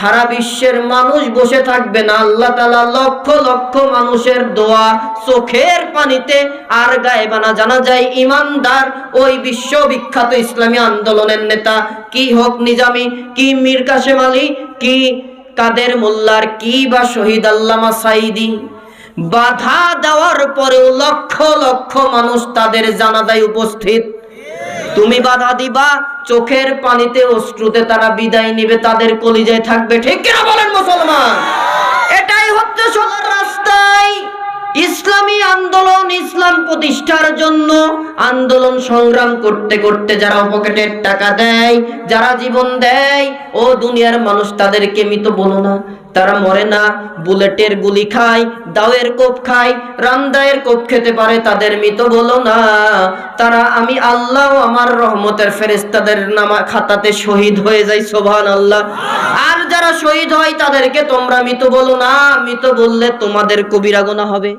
সারা বিশ্বের মানুষ বসে থাকবে না। আল্লাহ তালা লক্ষ লক্ষ মানুষের দোয়া চোখের পানিতে আর গায়েবানা জানা যায়। ইমানদার ওই বিশ্ববিখ্যাত ইসলামী আন্দোলনের নেতা কি হোক নিজামি, কি মীর কাশেম আলী, কি কাদের মোল্লার, কি বা শহীদ আল্লামা সাইদি বাধা দেওয়ার পরেও লক্ষ লক্ষ মানুষ তাদের জানাজায় উপস্থিত। তুমি বাধা দিবা, চোখের পানিতে অশ্রুতে তারা বিদায় নিবে, তাদের কলিজায় থাকবে। ঠিক কিনা বলেন মুসলমান? এটাই হচ্ছে সোনার রাস্তায়। ইসলামী আন্দোলন, ইসলাম প্রতিষ্ঠার জন্য আন্দোলন সংগ্রাম করতে করতে যারা পকেটের টাকা দেয়, যারা জীবন দেয়, ও দুনিয়ার মানুষ তাদেরকে মৃত বলো না। তারা মরে না, বুলেটের গুলি খায়, দাওয়ের কোপ খায়, রামদায়ের কোপ খেতে পারে তাদের মৃত বলো না। তারা আমি আল্লাহ আমার রহমতের ফেরেস্তাদের নামা খাতাতে শহীদ হয়ে যায় সোভান আল্লাহ আর যারা শহীদ হয় তাদেরকে তোমরা মৃত বলো না, মৃত বললে তোমাদের কবিরা গোনা হবে।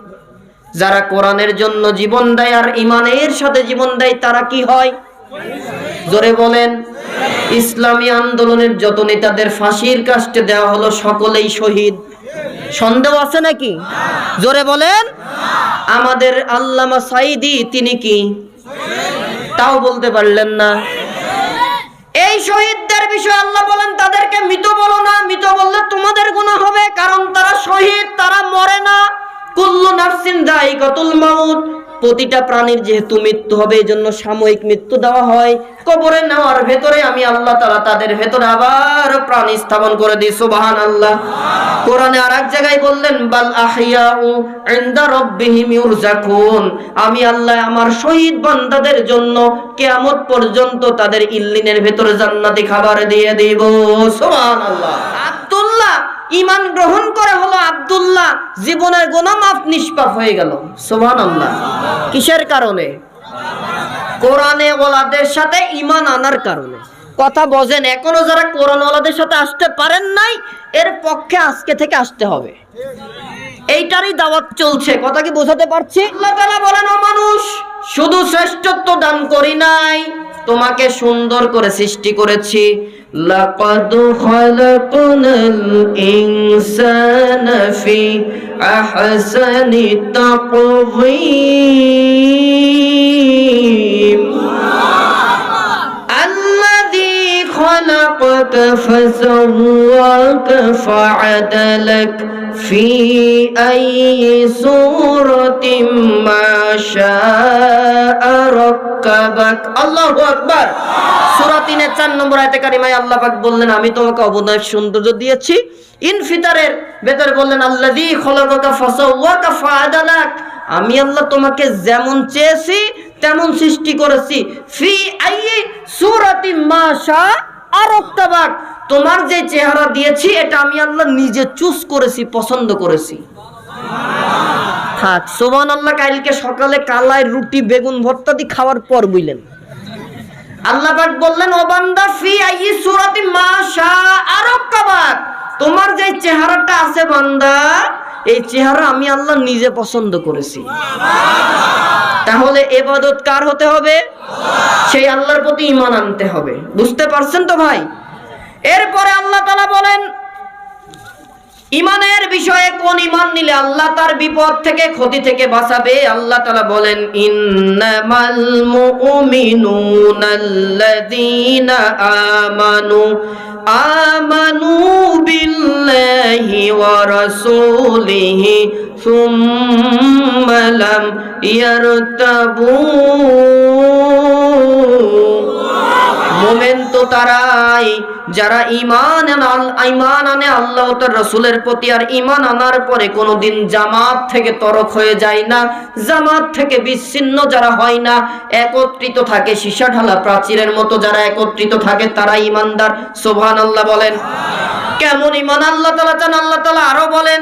যারা কোরআনের জন্য জীবন দেয় আর ইমানের সাথে জীবন দেয় তারা কি হয়? জোরে বলেন। ইসলামী আন্দোলনের যত নেতাদের ফাঁসির কাস্টে দেওয়া হলো সকলেই শহীদ। সন্দেহ আছে নাকি? জোরে বলেন। আমাদের আল্লামা সাইদি তিনি কি? তাও বলতে পারলেন না। এই শহীদদের বিষয়ে আল্লাহ বলেন, তাদেরকে মৃত বলো না, মৃত বললে তোমাদের গুনাহ হবে, কারণ তারা শহীদ, তারা মরে না। কুল্লু নাফসিন দায়িকাতুল মাউত। প্রতিটা প্রাণীর যেহেতু মৃত্যু হবে এই জন্য সাময়িক মৃত্যু দেওয়া হয়। কবরে নেওয়ার ভেতরে আমি আল্লাহ তালা তাদের ভেতরে আবার প্রাণ স্থাপন করে দিই সুবাহান আল্লাহ কোরআনে আর এক জায়গায় বললেন, বাল আহিয়াউ ইনদা রাব্বিহিম ইউরজাকুন। আমি আল্লাহ আমার শহীদ বান্দাদের জন্য কিয়ামত পর্যন্ত তাদের ইল্লিনের ভেতরে জান্নাতি খাবার দিয়ে দিব, সুবহানাল্লাহ। আব্দুল্লাহ ইমান গ্রহণ করে হলো আব্দুল্লাহ, জীবনের গুনাহ মাফ নিষ্পাপ হয়ে গেল। সুবহানাল্লাহ। কিসের কারণে? কোরআনে ওলাদের সাথে ইমান আনার কারণে। কথা বোঝেন, এখনও যারা কোরআন ওলাদের সাথে আসতে পারেন নাই, এর পক্ষে আজকে থেকে আসতে হবে। এইটারই দাওয়াত চলছে, কথা কি বোঝাতে পারছি? আল্লাহ তাআলা বলেন, ও মানুষ, শুধু শ্রেষ্ঠত্ব দান করি নাই, তোমাকে সুন্দর করে সৃষ্টি করেছি لقد خلقنا الإنسان في أحسن تقويم الذي خلقك فسواك فعدلك. في أي سورة ما شاء ركبك الله أكبر সূরা 3 এর 4 নম্বর আয়াতে কারিমায় আল্লাহ পাক বললেন আমি তোমাকে অবদান সৌন্দর্য দিয়েছি ইনফিতারের ভেতরে বললেন আল্লাযী খলাকাকা ফাসাওয়াকা ফাআদালাক আমি আল্লাহ তোমাকে যেমন চেয়েছি তেমন সৃষ্টি করেছি ফি আইয়ি সূরাতি মাশা আরক্তাবাক তোমার যে চেহারা দিয়েছি, এটা আমি আল্লাহ নিজে চুজ করেছি, পছন্দ করেছি। থাক সোমান আল্লাহ কালকে সকালে কালায় রুটি, বেগুন ভর্তা দিয়ে খাওয়ার পর বুঝলেন আল্লাহ পাক বললেন, ও বান্দা, ফি আইয়ি সূরাতি মাশা আরক্তাবাক তোমার যে চেহারাটা আছে বান্দা, এই চেহারা আমি আল্লাহ নিজে পছন্দ করেছি। তাহলে এবাদত কার হতে হবে? সেই আল্লাহর প্রতি ইমান আনতে হবে। বুঝতে পারছেন তো ভাই? এরপরে আল্লাহ বলেন, ইমানের বিষয়ে কোন ইমান নিলে আল্লাহ তার বিপদ থেকে ক্ষতি থেকে বাঁচাবে? আল্লাহ তালা বলেন, ইন্নামাল মুমিনুনাল্লাযীনা আমানু আমানু বিল্লাহি ওয়া রাসূলিহি সুম্মা লাম ইয়ারতাবু। মোমেন তো তারাই যারা ইমান ইমান আনে, আল্লাহ তার রসুলের প্রতি, আর ইমান আনার পরে কোনোদিন জামাত থেকে তরক হয়ে যায় না। জামাত থেকে বিচ্ছিন্ন যারা হয় না, একত্রিত থাকে সীসা ঢালা প্রাচীরের মতো যারা একত্রিত থাকে, তারা ইমানদার সোভান আল্লাহ বলেন। কেমন ইমান আল্লাহ তালা চান, আল্লাহ তালা আরও বলেন।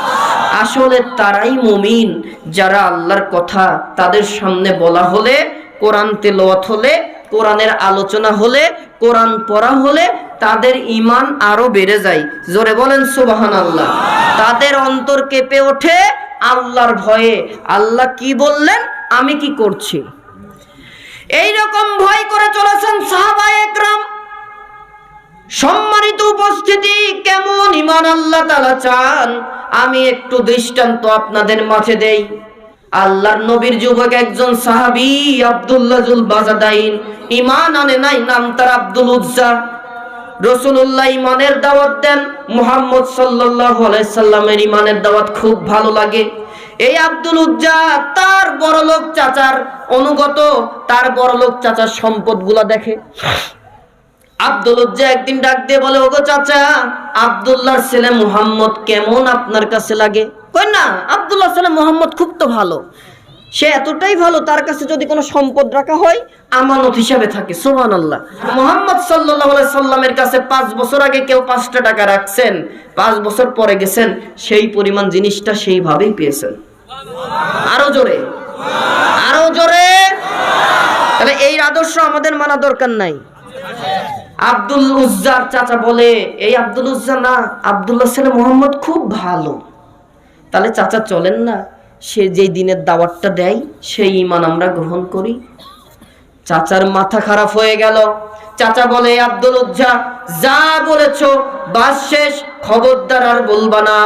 আসলে তারাই মুমিন যারা আল্লাহর কথা তাদের সামনে বলা হলে, কোরআন তেলাওয়াত হলে, কোরআনের আলোচনা হলে, কোরআন পড়া হলে তাদের ইমান আরও বেড়ে যায়। জোরে বলেন সুবাহান আল্লাহ তাদের অন্তর কেঁপে ওঠে আল্লাহর ভয়ে। আল্লাহ কি বললেন? আমি কি করছি? এই রকম ভয় করে চলেছেন সাহাবা একরাম। সম্মানিত উপস্থিতি, কেমন ইমান আল্লাহ তালা চান? আমি একটু দৃষ্টান্ত আপনাদের মাঝে দেই। আল্লাহর নবীর যুবক একজন সাহাবি, আব্দুল্লাহ জুল বাজাদাইন ইমান আনে নাই, নাম তার আব্দুল উজ্জা। রসুল্লাহ ইমানের দাওয়াত দেন, মুহাম্মদ সাল্লামের ইমানের দাওয়াত খুব ভালো লাগে। এই আব্দুল উজ্জা তার বড়লোক চাচার অনুগত, তার বড়লোক চাচার সম্পদগুলা দেখে। আব্দুল উজ্জা একদিন ডাক দিয়ে বলে, ওগো চাচা, আব্দুল্লাহর ছেলে মুহাম্মদ কেমন আপনার কাছে লাগে? কই না আব্দুল্লাহ ছেলে মুহাম্মদ খুব তো ভালো। সে এতটাই ভালো, তার কাছে যদি কোনো সম্পদ রাখা হয়, আমানত হিসাবে থাকে সোহান আল্লাহ মোহাম্মদ সাল্লাহ সাল্লামের কাছে পাঁচ বছর আগে কেউ পাঁচটা টাকা রাখছেন, পাঁচ বছর পরে গেছেন, সেই পরিমাণ জিনিসটা সেইভাবেই পেয়েছেন। আরও জোরে। আরও জোরে। তাহলে এই আদর্শ আমাদের মানা দরকার নাই। আব্দুল উজ্জার চাচা বলে, এই আব্দুল উজ্জা না, আব্দুল্লাহ ছেলে মোহাম্মদ খুব ভালো। তাহলে চাচা চলেন না, সে যেই দিনের দাওয়াতটা দেয়, সেই ইমান আমরা গ্রহণ করি। চাচার মাথা খারাপ হয়ে গেল। চাচা বলে আব্দুল উজ্জা যা বলেছ, বাস শেষ, খবরদার আর বলবা না।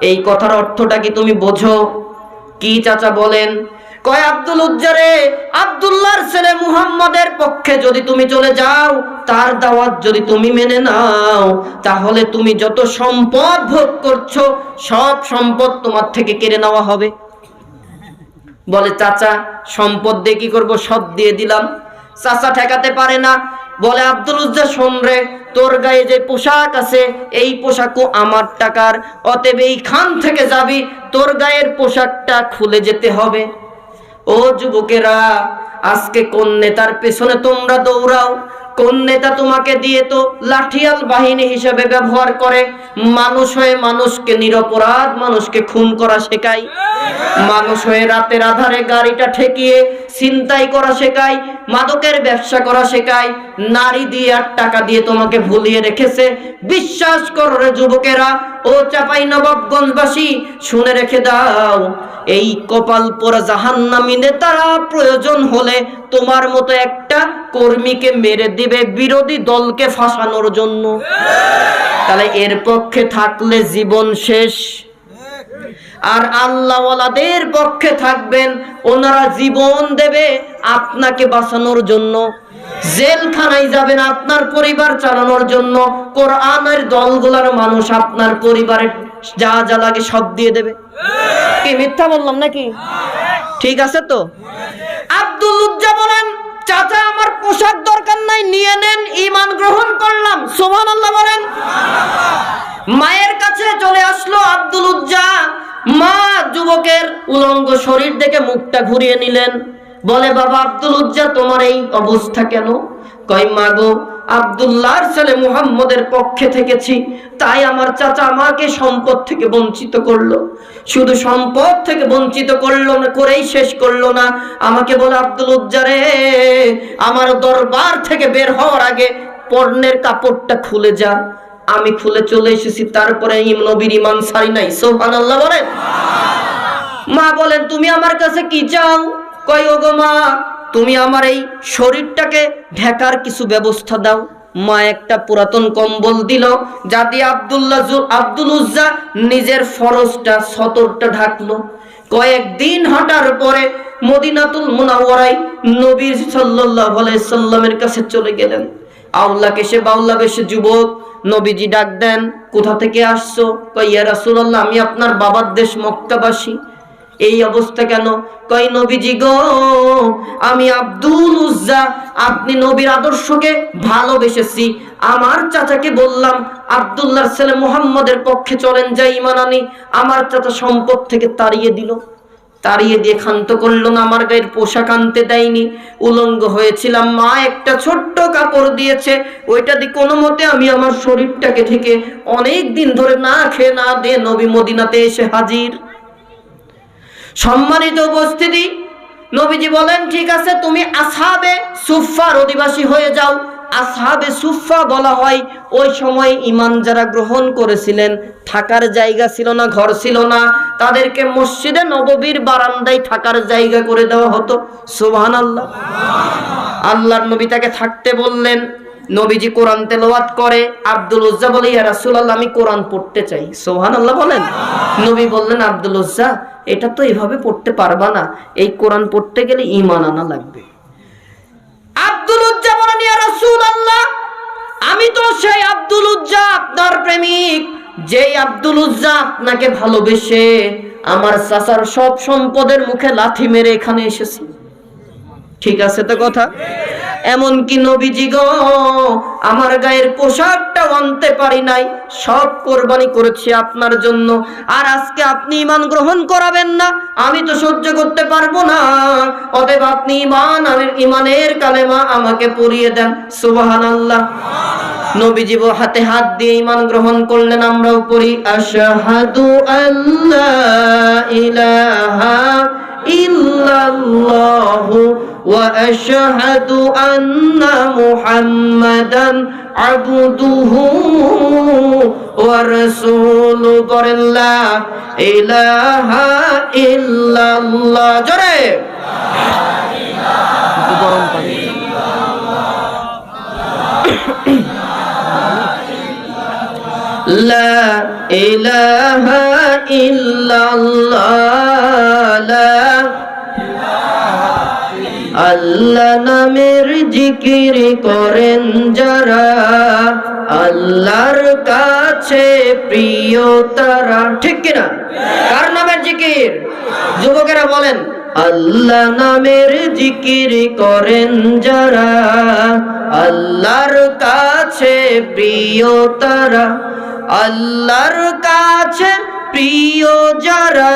এই কথার অর্থটা কি তুমি বোঝো? কি চাচা বলেন? কয় আব্দুল উজ্জারে, আব্দুল্লাহর ছেলে মুহাম্মাদের পক্ষে যদি তুমি চলে যাও, তার দাওয়াত যদি তুমি মেনে নাও, তাহলে তুমি যত সম্পদ ভোগ করছ, সব সম্পদ তোমার থেকে কেড়ে নেওয়া হবে। বলে, চাচা, সম্পদ দিয়ে কি করব? সব দিয়ে দিলাম। চাচা ঠেকাতে পারে না। বলে, আব্দুল উজ্জা শোন রে, তোর গায়ে যে পোশাক আছে, এই পোশাকও আমার টাকার। অতএব এই খান থেকে যাবি, তোর গায়ের পোশাকটা খুলে যেতে হবে। ও যুবকেরা আজকে কোন নেতার পেছনে তোমরা দৌড়াও? কোন নেতা তোমাকে দিয়ে তো লাঠিয়াল বাহিনী হিসেবে ব্যবহার করে? মানুষ হয়ে মানুষকে নিরপরাধ মানুষকে খুন করা শেখায়। মানুষ হয়ে রাতের আধারে গাড়িটা ঠেকিয়ে ছিনতাই করা শেখায়, মাদকের ব্যবসা করা শেখায়। নারী দিয়ে আর টাকা দিয়ে তোমাকে ভুলিয়ে রেখেছে। বিশ্বাস করো রে যুবকেরা, ও চাপাই নবাবগঞ্জবাসী, শুনে রেখে দাও, এই কপাল পোড়া জাহান্নামী নেতারা প্রয়োজন হলে তোমার মতো একটা কর্মীকে মেরে দিবে, বিরোধী দলকে ফাঁসানোর জন্য। তাহলে এর পক্ষে থাকলে জীবন শেষ। আর আল্লাহওয়ালাদের পক্ষে থাকবেন, ওনারা জীবন দেবে আপনাকে বাঁচানোর জন্য। জেলখানায় যাবেন আপনার পরিবার চালানোর জন্য। কোরআনের দলগুলার মানুষ আপনার পরিবারের যা যা লাগে সব দিয়ে দেবে। কি মিথ্যা বললাম নাকি? ঠিক আছে তো? আব্দুল বলেন চাচা, আমার পোশাক দরকার নাই, নিয়ে নেন ইমান গ্রহণ করলাম। সোমান আল্লাহ বলেন। মায়ের কাছে চলে আসলো আব্দুল উজ্জা। মা যুবকের উলঙ্গ শরীর দেখে মুখটা ঘুরিয়ে নিলেন। বলে, বাবা আব্দুল উজ্জা, তোমার এই অবস্থা কেন? কয়, মা গো আবদুল্লাহর ছেলে মুহাম্মদের পক্ষে থেকেছি। তাই আমার চাচা আমাকে সম্পদ থেকে বঞ্চিত করল। শুধু সম্পদ থেকে বঞ্চিত করল না, করেই শেষ করল না। আমাকে বলে, আব্দুল উজ্জারে, আমার দরবার থেকে বের হওয়ার আগে পর্ণের কাপড়টা খুলে যা। আমি খুলে চলে এসেছি, তারপরে নবীর ইমান সারি নাই। সোহান আল্লাহ বলেন। মা বলেন, তুমি আমার কাছে কি চাও? কয়, ওগো মা তুমি আমার এই শরীরটাকে ঢেকার কিছু ব্যবস্থা দাও। মা একটা পুরাতন কম্বল দিল, যা দিয়ে আব্দুল্লাহ আব্দুল উজ্জা নিজের ফরজটা সতরটা ঢাকলো। কয়েকদিন হাঁটার পরে মদিনাতুল মুনাওয়ারাই নবী সাল্লাল্লাহু আলাইহি সাল্লামের কাছে চলে গেলেন। আউলাকে সে বাউলা বেশে যুবক, নবীজি ডাক দেন, কোথা থেকে আসছো? কই ইয়া রাসূলুল্লাহ, আমি আপনার বাবার দেশ মক্কাবাসী। এই অবস্থা কেন? কই নবীজি গো, আমি আব্দুল উজ্জা, আপনি নবীর আদর্শকে ভালোবেসেছি। আমার চাচাকে বললাম আব্দুল্লাহর ছেলে মুহাম্মদের পক্ষে চলেন যাই ইমান আনি। আমার চাচা সম্পদ থেকে তাড়িয়ে দিল। তাড়িয়ে দিয়ে ক্ষান্ত করল না, আমার গায়ের পোশাক আনতে দেয়নি। উলঙ্গ হয়েছিলাম, মা একটা ছোট্ট কাপড় দিয়েছে। ওইটা দিয়ে কোনো মতে আমি আমার শরীরটাকে থেকে অনেক দিন ধরে না খেয়ে না দিয়ে নবী মদিনাতে এসে হাজির। সম্মানিত উপস্থিতি, নবীজি বলেন, ঠিক আছে, তুমি আসহাবে সুফার অধিবাসী হয়ে যাও। আসহাবে সুফা বলা হয়, ওই সময় ইমান যারা গ্রহণ করেছিলেন, থাকার জায়গা ছিল না, ঘর ছিল না, তাদেরকে মসজিদে নববীর বারান্দায় থাকার জায়গা করে দেওয়া হতো। সুবহান আল্লাহ আল্লাহর নবী তাকে থাকতে বললেন নবীজি কোরআন তেলাওয়াত করে, আব্দুল উজ্জা বলে, ইয়া রাসূলুল্লাহ, আমি কোরআন পড়তে চাই। সুবহানাল্লাহ বলেন। নবী বললেন, আব্দুল উজ্জা, এটা তো এভাবে পড়তে পারবা না। এই কোরআন পড়তে গেলে ঈমান আনা লাগবে। আব্দুল উজ্জা বলেন, ইয়া রাসূলুল্লাহ, আমি তো সেই আব্দুল উজ্জা, আপনার প্রেমিক। যেই আব্দুল উজ্জা আপনাকে ভালোবেসে আমার চাচার সব সম্পদের মুখে লাথি মেরে এখানে এসেছি। ঠিক আছে তো কথা? এমন কি নবীজি গো, আমার গায়ের পোশাকটা আনতে পারি নাই। সব কোরবানি করেছি আপনার জন্য। আর আজকে আপনি ইমান গ্রহণ করাবেন না, আমি তো সহ্য করতে পারব না। অতএব আপনি ইমান আমি ইমানের কালেমা আমাকে পরিয়ে দেন। সুবাহান আল্লাহ নবীজি হাতে হাত দিয়ে ইমান গ্রহণ করলেন, আমরাও পড়ি, আশহাদু আল্লাহ ইলাহা ইল্লাল্লাহু ওয়া আশহাদু আন্না মুহাম্মাদান আবদুহু ওয়া রাসূলু লা ইলাহা ইল্লাল্লাহ জোরে একটু গরম পানি لا إله إلا الله لا আল্লাহ নামের জিকির করেন যারা, আল্লাহর কাছে প্রিয় তারা। ঠিক কিনা? কার নামের জিকির? যুবকেরা বলেন, আল্লাহ নামের জিকির করেন যারা, আল্লাহর কাছে প্রিয় তারা। আল্লাহর কাছে প্রিয় যারা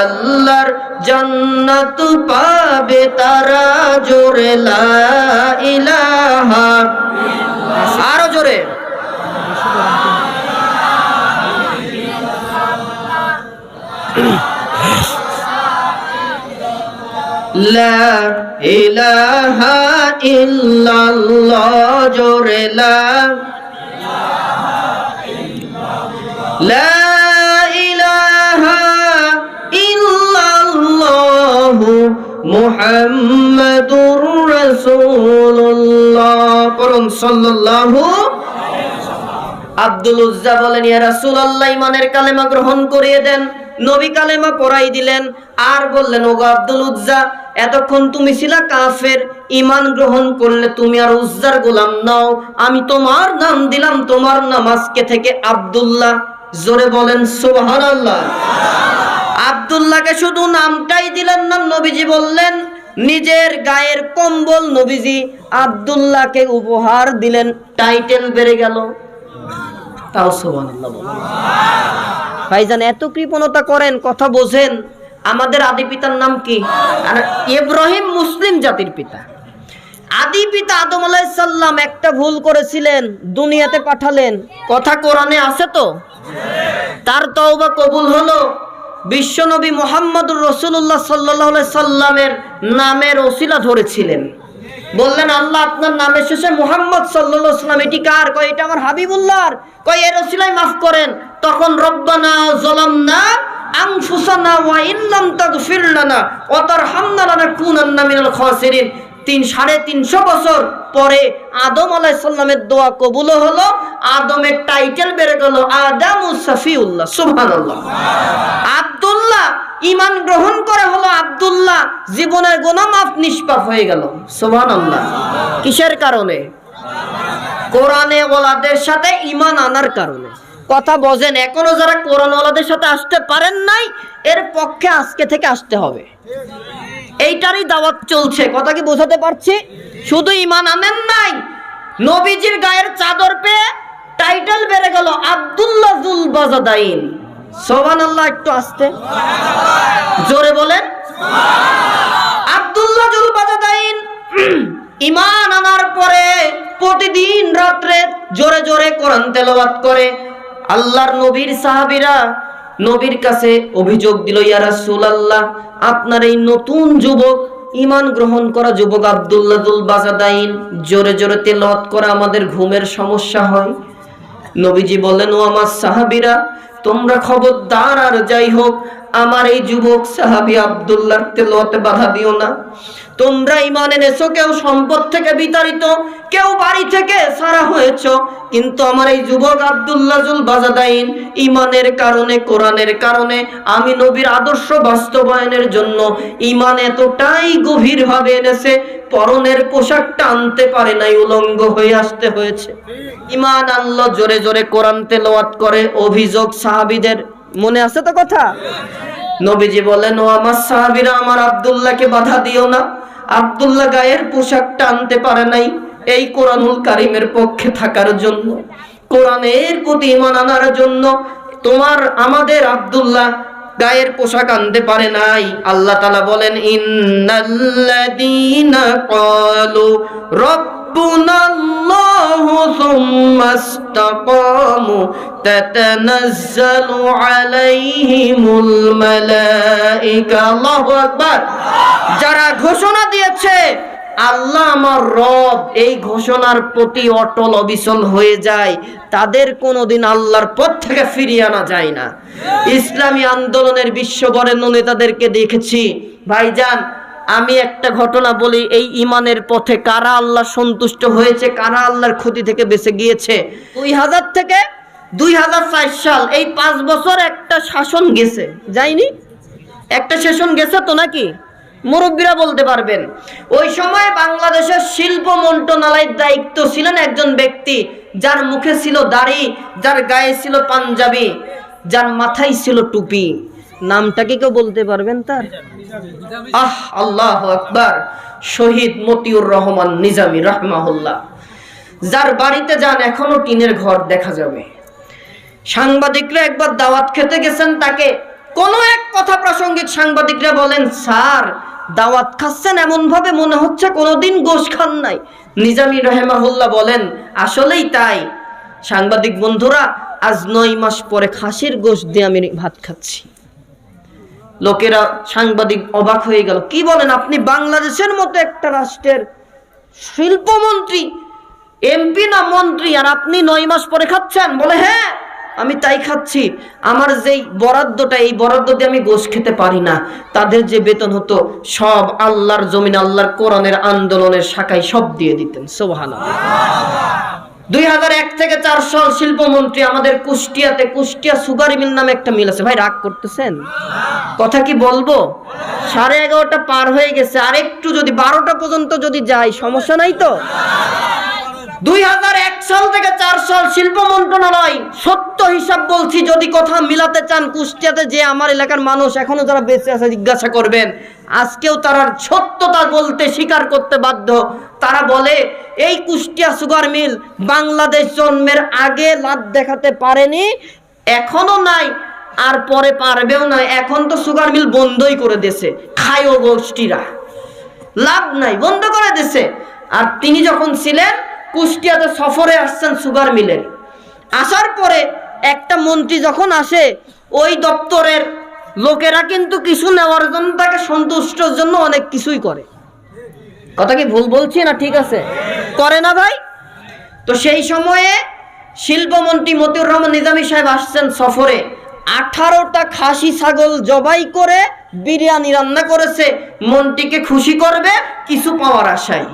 আল্লাহর জান্নাত পাবে তারা জোরে লা ইলাহা আরও জোরে। লা ইলাহা ইল্লাল্লাহ, জোরে লা لا মুহাম্মাদুর রাসূলুল্লাহ। পরম সাল্লাল্লাহু আব্দুল উজ্জা বলেন, ইয়া রাসূলুল্লাহ ইমানের কালেমা গ্রহণ করিয়ে দেন, নবী কালেমা পড়াই দিলেন। আর বললেন, ওগো আব্দুল উজ্জা, এতক্ষণ তুমি ছিলা কাফের ইমান গ্রহণ করলে তুমি আর উজ্জার গোলাম নাও। আমি তোমার নাম দিলাম, তোমার নাম আজকে থেকে আব্দুল্লাহ। জোরে বলেন, সুবহানাল্লাহ। আব্দুল্লাহকে শুধু নামটাই দিলেন না, নবীজি বললেন নিজের গায়ের কম্বল নবীজি আব্দুল্লাহকে উপহার দিলেন। টাইটেল বেড়ে গেল। তাও ভাইজান, এত কৃপণতা করেন, কথা বোঝেন। আমাদের আদি পিতার নাম কি? আর ইব্রাহিম মুসলিম জাতির পিতা। আদি পিতা আদম আলাইসাল্লাম একটা ভুল করেছিলেন, দুনিয়াতে পাঠালেন। কথা কোরআনে আছে তো? তার তওবা কবুল হলো। বিশ্বনবী মোহাম্মদুর রসুল্লাহ সাল্লাহ সাল্লামের নামের ওসিলা ধরেছিলেন। বললেন, আল্লাহ আপনার নামের শেষে মোহাম্মদ সাল্লাহ সাল্লাম, এটি কার? কয়, এটা আমার হাবিবুল্লাহর। কয়, এর ওসিলাই মাফ করেন। তখন, রব্বানা জলামনা আনফুসানা ওয়া ইল্লাম তাগফির লানা ওয়া তারহামনা লানাকুনান্না মিনাল খাসিরিন। তিন, সাড়ে তিনশো বছর পরে আদম আলাইসাল্লামের দোয়া কবুল হলো, আদমের টাইটেল বেড়ে গেল আদাম সাফিউল্লাহ, সুবহানাল্লাহ। আব্দুল্লাহ ইমান গ্রহণ করে হলো আব্দুল্লাহ, জীবনের গোনা মাফ নিষ্পাপ হয়ে গেল, সুবহানাল্লাহ। কিসের কারণে? কোরআনে ওলাদের সাথে ইমান আনার কারণে। কথা বোঝেন, এখনও যারা কোরআন ওলাদের সাথে আসতে পারেন নাই, এর পক্ষে আজকে থেকে আসতে হবে। এইটারই দাওয়াত চলছে। কথা কি বোঝাতে পারছি? শুধু ইমান আনেন নাই, নবীজির গায়ের চাদর পেয়ে টাইটেল বেড়ে গেল আব্দুল্লাহ জুল বাজাদাইন সোবান আল্লাহ একটু আসতে। জোরে বলেন। আব্দুল্লাহ জুল বাজাদাইন ইমান আনার পরে প্রতিদিন রাত্রে জোরে জোরে কোরআন তেলাওয়াত করে। আল্লাহর নবীর সাহাবীরা নবীর কাছে অভিযোগ দিল, ইয়া রাসূলুল্লাহ, আপনার এই নতুন যুবক ইমান গ্রহণ করা যুবক আব্দুল্লাদুল বাজাদাইন, জোরে জোরে তেলাওয়াত করা আমাদের ঘুমের সমস্যা হয়? নবীজি বললেন, ও আমার সাহাবিরা, তোমরা খবরদার আর যাই হোক আমার এই যুবক সাহাবি আব্দুল্লাহ তেলোয়াতে বাধা দিও না। তোমরা ইমান এনেছো কেউ সম্পদ থেকে বিতাড়িত কেউ বাড়ি থেকে সারা হয়েছ কিন্তু আমার এই যুবক আব্দুল্লাহ জুল বাজাদাইন ইমানের কারণে কোরআনের কারণে আমি নবীর আদর্শ বাস্তবায়নের জন্য ইমান এতটাই গভীর ভাবে এনেছে পরনের পোশাকটা আনতে পারে নাই উলঙ্গ হয়ে আসতে হয়েছে। ইমান আল্লাহ জোরে জোরে কোরআন তেলাওয়াত করে অভিযোগ সাহাবীদের মনে আছে তো কথা? নবীজি বলেন, ও আমার সাহাবীরা, আমার আব্দুল্লাহকে বাধা দিও না। আব্দুল্লাহ গায়ের পোশাকটা আনতে পারে নাই এই কোরআনুল কারিমের পক্ষে থাকার জন্য। কোরআনের প্রতি ইমান আনার জন্য তোমার, আমাদের আব্দুল্লাহ গায়ের পোশাক আনতে পারে নাই। আল্লাহ তালা বলেন, ইন্নাল্লাযীনা ক্বালু ربنا الله ثم استقاموا تتنزل عليهم الملائكة الله أكبر যারা ঘোষণা দিয়েছে আল্লাহ আমার রব এই ঘোষণার প্রতি অটল অবিচল হয়ে যায় তাদের কোনোদিন আল্লাহর পথ থেকে ফিরিয়ে আনা যায় না ইসলামী আন্দোলনের বিশ্ববরেণ্য নেতাদেরকে দেখেছি ভাইজান আমি একটা ঘটনা বলি, এই ইমানের পথে কারা আল্লাহ সন্তুষ্ট হয়েছে, কারা আল্লাহর ক্ষতি থেকে বেঁচে গিয়েছে? দুই হাজার থেকে দুই হাজার চার সাল, এই পাঁচ বছর একটা শাসন গেছে। যায়নি? একটা শাসন গেছে তো নাকি? মুরব্বীরা বলতে পারবেন। ওই সময় বাংলাদেশের শিল্প মন্ত্রণালয়ের দায়িত্ব ছিলেন একজন ব্যক্তি, যার মুখে ছিল দাড়ি, যার গায়ে ছিল পাঞ্জাবি, যার মাথায় ছিল টুপি। নামটা কি কেউ বলতে পারবেন তার? আহ, আল্লাহ আকবার। শহীদ মতিউর রহমান নিজামী, রাহমাহুল্লাহ। যার বাড়িতে যান, এখনও টিনের ঘর দেখা যাবে। সাংবাদিকরা একবার দাওয়াত খেতে গেছেন তাকে। কোনো এক কথা প্রাসঙ্গিক সাংবাদিকরা বলেন, স্যার, দাওয়াত খাচ্ছেন এমন ভাবে মনে হচ্ছে কোনোদিন গোশ খান নাই। নিজামী রহেমাহুল্লাহ বলেন, আসলেই তাই। সাংবাদিক বন্ধুরা, আজ নয় মাস পরে খাসির গোশ দিয়ে আমি ভাত খাচ্ছি। লোকেরা সাংবাদিক অবাক হয়ে গেল। কি বলেন আপনি? বাংলাদেশের মতো একটা রাষ্ট্রের শিল্পমন্ত্রী, এমপি না মন্ত্রী, আর আপনি নয় মাস পরে খাচ্ছেন? বলে হ্যাঁ আমি তাই খাচ্ছি। আমার যেই বরাদ্দটা, এই বরাদ্দ দিয়ে আমি গোশ খেতে পারি না। তাদের যে বেতন হতো, সব আল্লাহর জমিন, আল্লাহর কোরআনের আন্দোলনের শাখায় সব দিয়ে দিতেন। সোহানা দুই হাজার এক থেকে চার সাল শিল্পমন্ত্রী আমাদের কুষ্টিয়াতে, কুষ্টিয়া সুগার মিল নামে একটা মিল আছে। ভাই, রাগ করতেছেন? কথা কি বলব? সাড়ে এগারোটা পার হয়ে গেছে যদি বারোটা পর্যন্ত যদি সমস্যা নাই তো? দুই হাজার এক সাল থেকে চার সাল শিল্প সত্য হিসাব বলছি, যদি কথা মিলাতে চান, কুষ্টিয়াতে যে আমার এলাকার মানুষ এখনও যারা বেঁচে আছে, জিজ্ঞাসা করবেন। আজকেও তারা সত্যতা বলতে স্বীকার করতে বাধ্য। তারা বলে, এই কুষ্টিয়া সুগার মিল বাংলাদেশ জন্মের আগে লাভ দেখাতে পারেনি, এখনও নাই, আর পরে পারবেও না। এখন তো সুগার মিল বন্ধই করে দিয়েছে। খায়ও গোষ্ঠীরা। লাভ নাই, বন্ধ করে দিছে আর তিনি যখন ছিলেন, কুষ্টিয়াতে সফরে আসছেন সুগার মিলের। আসার পরে একটা মন্ত্রী যখন আসে, ওই দপ্তরের লোকেরা কিন্তু কিছু নেওয়ার জন্য, তাকে সন্তুষ্টর জন্য অনেক কিছুই করে। কথা কি ভুল বলছি না ঠিক আছে? করে না ভাই। তো সেই সময়ে শিল্পমন্ত্রী মতিউর রহমান নিজামী সাহেব আসছেন সফরে। আঠারোটা খাসি ছাগল জবাই করে বিরিয়ানি রান্না করেছে। মন্ত্রীকে খুশি করবে, কিছু পাওয়ার আশায়।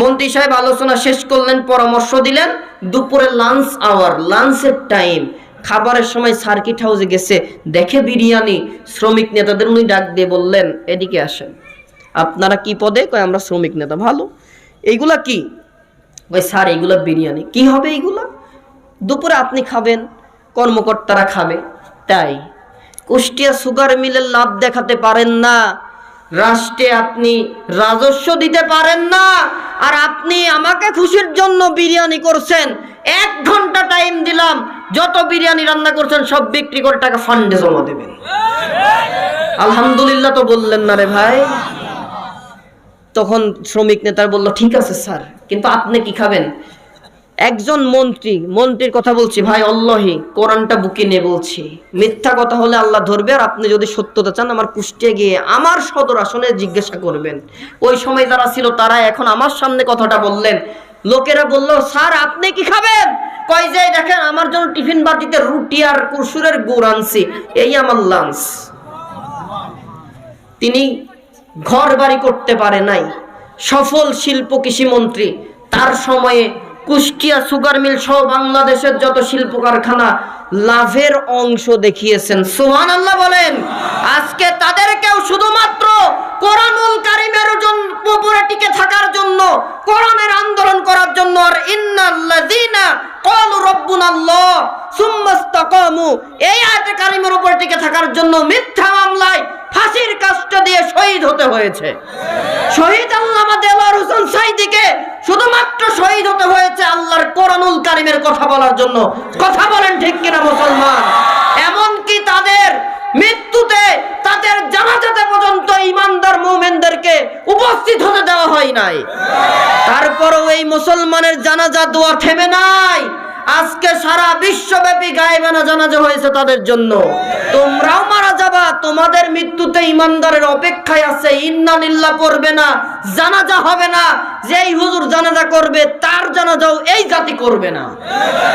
মন্ত্রী সাহেব আলোচনা শেষ করলেন, পরামর্শ দিলেন, দুপুরে লাঞ্চ আওয়ার লাঞ্চের টাইম খাবারের সময় সার্কিট হাউসে গেছে, দেখে বিরিয়ানি। শ্রমিক নেতাদের উনি ডাক দিয়ে বললেন, এদিকে আসেন। আপনারা কি পদে? কয়, আমরা শ্রমিক নেতা, ভালো। এইগুলা কি? ওই স্যার, এইগুলা বিরিয়ানি। কি হবে এইগুলা? দুপুরে আপনি খাবেন, কর্মকর্তারা খাবে। তাই, কুষ্টিয়া সুগার মিলের লাভ দেখাতে পারেন না। রাষ্ট্রে আপনি রাজস্ব দিতে পারেন না। আর আপনি আমাকে খুশির জন্য বিরিয়ানি করছেন। এক ঘণ্টা টাইম দিলাম। যত বিরিয়ানি রান্না করছেন, সব বিক্রি করে টাকা ফান্ডে জমা দেবেন। আলহামদুলিল্লাহ তো বললেন না রে ভাই। তখন শ্রমিক নেতার বলল, ঠিক আছে স্যার, কিন্তু আপনি কি খাবেন? একজন মন্ত্রী, মন্ত্রীর কথা বলছি, ভাই অল্লাহি কোরআনটা বুকে নিয়ে বলছি। মিথ্যা কথা হলে আল্লাহ ধরবে, আর আপনি যদি সত্যতা চান, আমার কুষ্টে গিয়ে আমার সদর আসনে জিজ্ঞাসা করবেন। ওই সময় যারা ছিল, তারা এখন আমার সামনে কথাটা বললেন। লোকেরা বলল, স্যার, আপনি কি খাবেন? কয় যে, দেখেন, আমার জন্য টিফিন বাটিতে রুটি আর কুসুরের গুড় আনছি, এই আমার লাঞ্চ তিনি ঘর বাড়ি করতে পারে নাই। সফল শিল্প কৃষি মন্ত্রী, তার সময়ে কুষ্টিয়া সুগার মিল সহ বাংলাদেশের যত শিল্প কারখানা লাভের অংশ দেখিয়েছেন। সোহান আল্লাহ বলেন, আজকে তাদেরকেও শুধুমাত্র কোরআনুল কারিমের উপরে টিকে থাকার জন্য, কোরআনের আন্দোলন করার জন্য, আর ইন্নাল্লাযীনা ক্বালু সুম্মা ইসতাকামু, এই কারিমের উপর টিকে থাকার জন্য মিথ্যা মামলায় ফাঁসির কাষ্ট দিয়ে শহীদ হতে হয়েছে। শহীদ আল্লামা দেওয়ার হোসেন সাইদিকে শুধুমাত্র শহীদ হতে হয়েছে আল্লাহর কোরআনুল কারিমের কথা বলার জন্য। কথা বলেন ঠিক কিনা মুসলমান। এমনকি তাদের মৃত্যুতে তাদের জানাজাতে পর্যন্ত ইমানদার মোমেনদেরকে উপস্থিত হতে দেওয়া হয় নাই। তারপরেও এই মুসলমানের জানাজা দোয়া থেমে নাই। আজকে সারা বিশ্বব্যাপী গায়েবানা জানাজা হয়েছে তাদের জন্য। তোমরাও মারা যাবা, তোমাদের মৃত্যুতে ইমানদারের অপেক্ষায় আছে, ইন্নালিল্লাহ পড়বে না, জানাজা হবে না, যেই হুজুর জানাজা করবে, তার জানাজাও এই জাতি করবে না।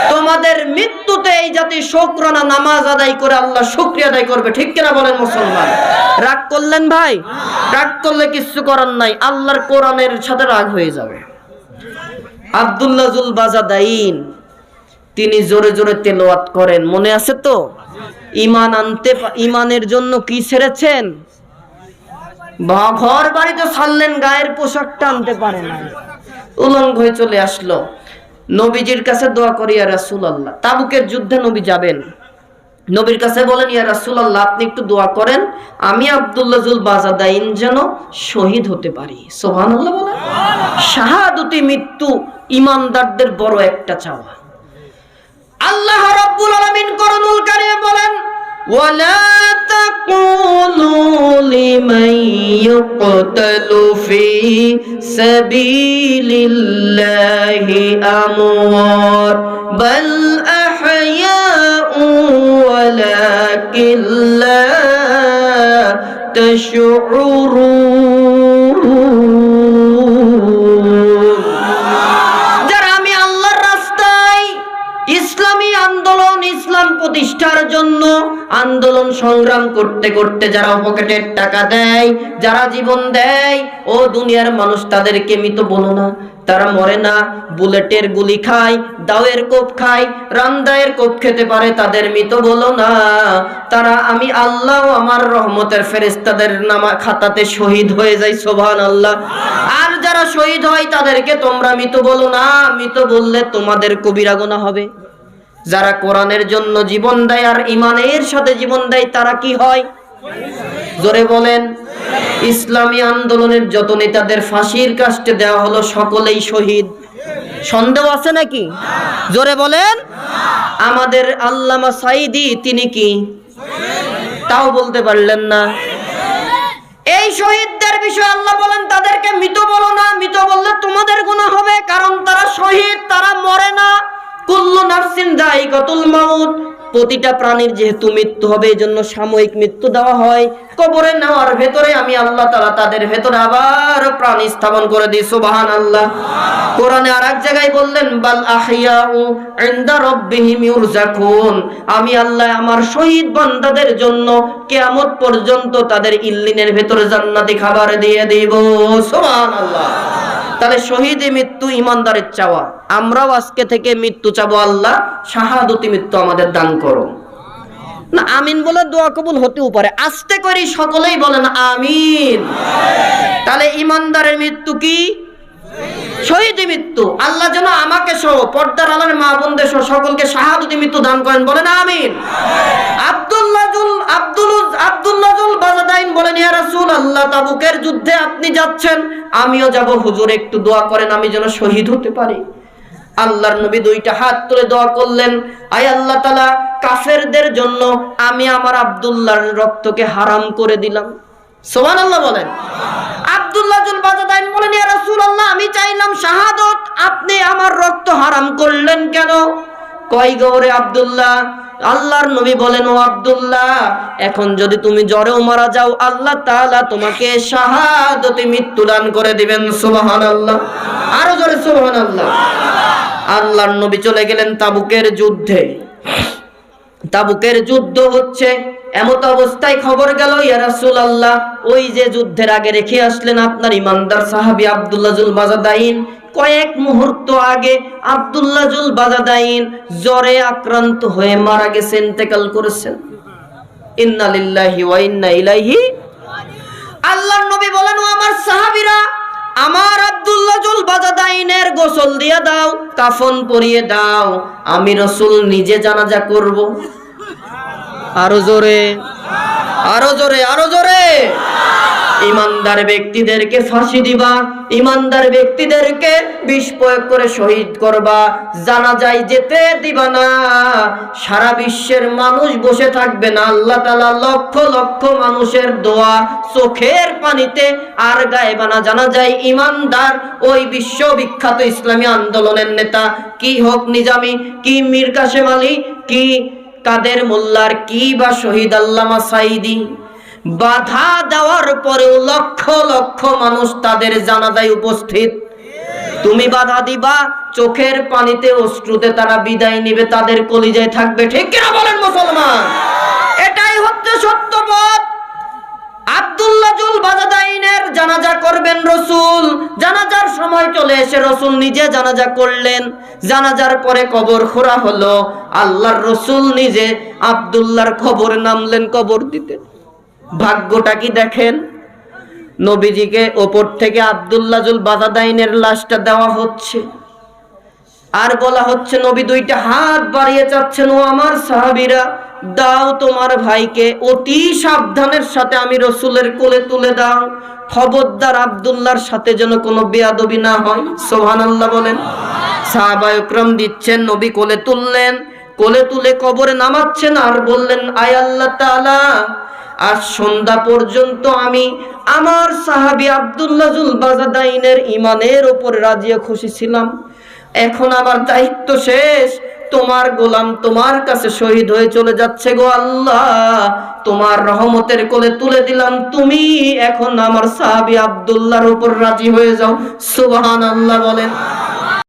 তোমাদের মৃত্যুতে এই জাতি শুকরানা নামাজ আদায় করে আল্লাহ শুক্রিয়া আদায় করবে, ঠিক কিনা বলেন মুসলমান? রাগ করলেন ভাই? রাগ করলে কিছু করার নাই, আল্লাহর কোরআনের সাথে রাগ হয়ে যাবে। আব্দুল্লাহ জুল বাজাদাইন তিনি জোরে জোরে তেলাওয়াত করেন। মনে আছে তো? ইমান আনতে ইমানের জন্য কি ছেড়েছেন? ঘর বাড়িতে ছাড়লেন, গায়ের পোশাকটা আনতে পারে না উলঙ্গ হয়ে চলে আসলো। নবীজির কাছে দোয়া করি, ইয়া রাসূলুল্লাহ। তাবুকের যুদ্ধে নবী যাবেন। নবীর কাছে বলেন, ইয়া রাসূলুল্লাহ, আপনি একটু দোয়া করেন, আমি আব্দুল্লাহ জুল বাজাদাইন যেন শহীদ হতে পারি। সুবহানাল্লাহ বলেন। শাহাদতি মৃত্যু ইমানদারদের বড় একটা চাওয়া। আল্লাহ রাব্বুল আলামিন কোরআনুল কারীমে বলেন ওয়ালা তাকুলু লিমান ইউকতালু ফি সাবিলিল্লাহি আমওয়াত বাল আহয়াউ ওয়ালাকিন লা তাশউরুন প্রতিষ্ঠার জন্য আন্দোলন সংগ্রাম করতে করতে যারা পকেটের টাকা দেয়, যারা জীবন দেয়, ও দুনিয়ার মানুষ তাদেরকে মৃত বলো না। তারা মরে না, বুলেটের গুলি খায়, দাওয়ের কোপ খায় রান্দায়ের কোপ খেতে পারে তাদের মৃত বলো না। তারা আমি আল্লাহ, আমার রহমতের ফেরেস্তাদের নামা খাতাতে শহীদ হয়ে যায় সোভান আল্লাহ আর যারা শহীদ হয় তাদেরকে তোমরা মৃত বলো না, মৃত বললে তোমাদের কবিরা গোনা হবে। যারা কোরআনের জন্য জীবন দেয় আর ইমানের সাথে জীবন দেয়, তারা কি হয়? জোরে বলেন। ইসলামী আন্দোলনের যত নেতাদের ফাঁসির কাস্টে দেওয়া হলো, সকলেই শহীদ। সন্দেহ আছে নাকি? জোরে বলেন। আমাদের আল্লামা সাইদি তিনি কি? তাও বলতে পারলেন না। এই শহীদদের বিষয়ে আল্লাহ বলেন, তাদেরকে মৃত বলো না, মৃত বললে তোমাদের গুনাহ হবে, কারণ তারা শহীদ, তারা মরে না। প্রতিটা প্রাণীর যেহেতু মৃত্যু হবে এই জন্য সাময়িক মৃত্যু দেওয়া হয়। কবরে নেওয়ার ভেতরে আমি আল্লাহ তাআলা তাদের ভেতরে আবার প্রাণ স্থাপন করে দিই সুবহান আল্লাহ কোরআনে আর এক জায়গায় বললেন, বাল আহিয়াউ আমি আল্লাহ আমার শহীদ বান্দাদের জন্য কিয়ামত পর্যন্ত তাদের ইল্লিনের ভেতরে জান্নাতি খাবার দিয়ে দেব, সুবহানাল্লাহ। তাহলে শহীদে মৃত্যু ইমানদারের চাওয়া। আমরাও আজকে থেকে মৃত্যু চাবো আল্লাহ, শাহাদতি মৃত্যু আমাদের দান করো। না, আমিন বলে দোয়া কবুল হতেও পারে। আস্তে করে সকলেই বলেন আমিন। তাহলে ইমানদারের মৃত্যু কি? শহীদ মৃত্যু। আল্লাহ যেন আমাকে সহ পর্দার মা সকলকে মৃত্যু দান করেন। আমিন। আব্দুল্লাহুল আব্দুল আব্দুল্লাহুল বাজাদাইন রাসূলুল্লাহ, তাবুকের যুদ্ধে আপনি যাচ্ছেন। আমিও যাব। হুজুর, একটু দোয়া করেন, আমি যেন শহীদ হতে পারি। আল্লাহর নবী দুইটা হাত তুলে দোয়া করলেন, আয় আল্লাহ তালা কাফেরদের জন্য আমি আমার আব্দুল্লাহর রক্তকে হারাম করে দিলাম। সোমান আল্লাহ বলেন তুমি জ্বরেও মারা যাও, আল্লাহ তাআলা তোমাকে শাহাদতে মৃত্যু দান করে দিবেন আরও আল্লাহর নবী চলে গেলেন তাবুকের যুদ্ধে। তাবুকের যুদ্ধ হচ্ছে এমত অবস্থায় খবর গেল, ইয়া রাসূলুল্লাহ, ওই যে যুদ্ধের আগে রেখে আসলেন আপনার ইমানদার সাহাবী আব্দুল্লাহ জুল বাজাদাইন কয়েক মুহূর্ত আগে আব্দুল্লাহ জুল বাজাদাইন জ্বরে আক্রান্ত হয়ে মারা গেছেন, ইন্তেকাল করেছেন। ইন্না লিল্লাহি ওয়া ইন্না ইলাইহি আল্লাহর নবী বলেন আমার সাহাবীরা, আমার আব্দুল্লাহ জুল বাজাদাইনের গোসল দিয়ে দাও, কাফন পরিয়ে দাও, আমি রসুল নিজে জানাজা করব। আরও জোরে আরও জোরে আরও জোরে। ইমানদার ব্যক্তিদেরকে ফাঁসি দিবা, ইমানদার ব্যক্তিদেরকে বিষ প্রয়োগ করে শহীদ করবা। জানা যায় যেতে দিবা না। সারা বিশ্বের মানুষ বসে থাকবে না। আল্লাহ তালা লক্ষ লক্ষ মানুষের দোয়া চোখের পানিতে আর গায়ে বানা। জানা যায় ইমানদার ওই বিশ্ববিখ্যাত ইসলামী আন্দোলনের নেতা। কি হোক নিজামি, কি মীর কাশেম আলী, কি কাদের মোল্লার কি বা শহীদ আল্লামা সাইদি বাধা দেওয়ার পরেও লক্ষ লক্ষ মানুষ তাদের জানাজায় উপস্থিত। তুমি বাধা দিবা, চোখের পানিতে অশ্রুতে তারা বিদায় নিবে, তাদের কলিজায় থাকবে। ঠিক কিনা বলেন মুসলমান? এটাই হচ্ছে সত্য পথ আব্দুল্লাহ জুল বাজাদাইনের জানাজা করবেন রসুল। জানাজার সময় চলে এসে রসুল নিজে করলেন। জানাজার পরে কবর আল্লাহর রসুল নিজে খবর নামলেন কবর দিতে। ভাগ্যটা কি দেখেন? নবীজিকে ওপর থেকে আব্দুল্লাহ জুল বাজাদাইনের লাশটা দেওয়া হচ্ছে। আর বলা হচ্ছে, নবী দুইটা হাত বাড়িয়ে চাচ্ছেন ও আমার সাহাবীরা। দাও তোমার ভাইকে, অতি সাবধানের সাথে আমি রসুলের কোলে তুলে দাও। খবরদার আব্দুল্লাহর সাথে যেন কোনো বেয়াদবি না হয়। সোহান আল্লাহ বলেন সাহাবায়করম দিচ্ছেন, নবী কোলে তুললেন। কোলে তুলে কবরে নামাচ্ছেন আর বললেন, আয় আল্লাহ আজ সন্ধ্যা পর্যন্ত আমি আমার সাহাবী আব্দুল্লাহ জুল বাজাদাইনের ইমানের ওপর রাজিয়া খুশি ছিলাম। এখন আমার দায়িত্ব শেষ। তোমার গোলাম তোমার কাছে শহীদ হয়ে চলে যাচ্ছে গো আল্লাহ। তোমার রহমতের কোলে তুলে দিলাম তুমি। এখন আমার সাহাবি আবদুল্লাহর উপর রাজি হয়ে যাও। সুবহান আল্লাহ বলেন।